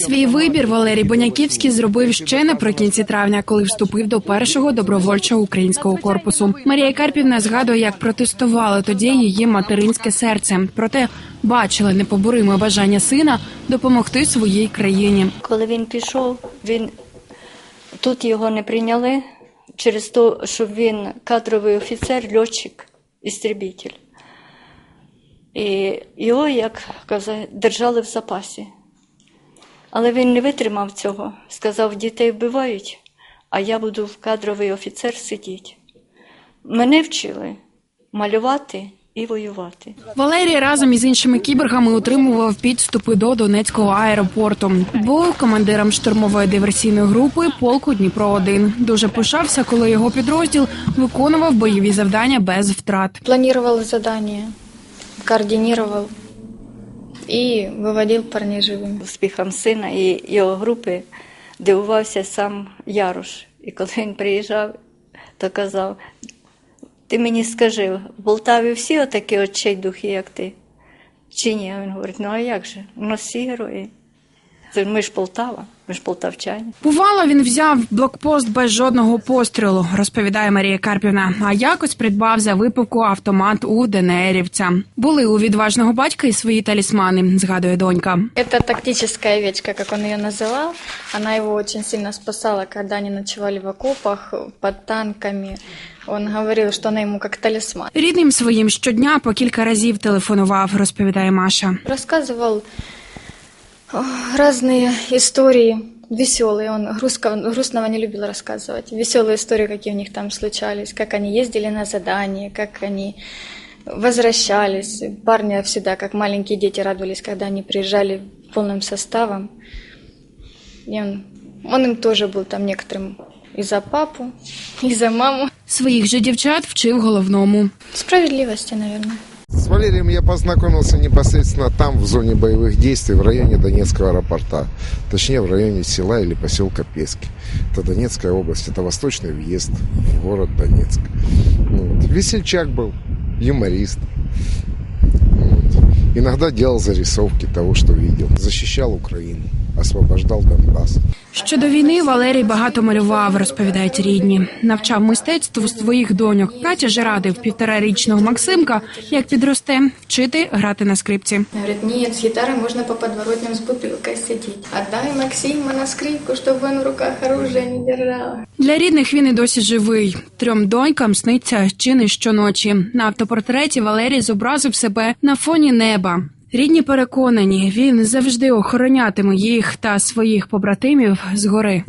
Свій вибір Валерій Боняківський зробив ще наприкінці травня, коли вступив до першого добровольчого українського корпусу. Марія Карпівна згадує, як протестувало тоді її материнське серце. Проте бачила непобориме бажання сина допомогти своїй країні. Коли він пішов, він тут його не прийняли через те, що він кадровий офіцер, льотчик, істребитель. І його, як казати, держали в запасі. Але він не витримав цього. Сказав, дітей вбивають, а я буду в кадровий офіцер сидіти. Мене вчили малювати і воювати. Валерій разом із іншими кіборгами утримував підступи до Донецького аеропорту. Був командиром штурмової диверсійної групи полку Дніпро 1 Дуже пишався, коли його підрозділ виконував бойові завдання без втрат. Планировал задания, координировал и выводил парней живим. Успіхом сина і його групи дивувався сам Яруш. І коли він приїжджав, то казав: ти мені скажи, в Болтаві всі отакі очей духи, як ти? Чи ні? Він говорить, ну а як же? У нас всі герої. Це ж Ми ж Полтава, ми ж полтавчані. Бувало, він взяв блокпост без жодного пострілу, розповідає Марія Карпівна. А якось придбав за випивку автомат у ДНРівця. Були у відважного батька і свої талісмани, згадує донька. Это тактическая овечка, как он ее называл. Она его очень сильно спасала, когда они ночевали в окопах, под танками. Он говорил, что она ему как талисман. Рідним своїм щодня по кілька разів телефонував, розповідає Маша. Рассказывал о, Разные истории, веселые. Он грустного, грустного не любил рассказывать. Веселые истории, какие у них там случались, как они ездили на задание, как они возвращались. Парни всегда, как маленькие дети, радовались, когда они приезжали полным составом. И он, он им тоже был там некоторым и за папу, и за маму. Своїх же дівчат вчив головному. Справедливости, наверное. С Валерием я познакомился непосредственно там, в зоне боевых действий, в районе Донецкого аэропорта. Точнее, в районе села или поселка Пески. Это Донецкая область, это восточный въезд в город Донецк. Вот. Весельчак был, юморист. Вот. Иногда делал зарисовки того, что видел. Защищал Украину, освобождал Донбасс. Щодо війни Валерій багато малював, розповідають рідні. Навчав мистецтву своїх доньок. Катя ж радив півторарічного Максимка, як підросте, вчити грати на скрипці. Говорит, нет, с гитарой можно по подворотням с бутылкой сидеть. Отдай Максима на скрипку, чтобы он в руках оружие не держал. Для рідних він і досі живий. Трьом донькам сниться чи не щоночі. На автопортреті Валерій зобразив себе на фоні неба. Рідні переконані, він завжди охоронятиме їх та своїх побратимів згори.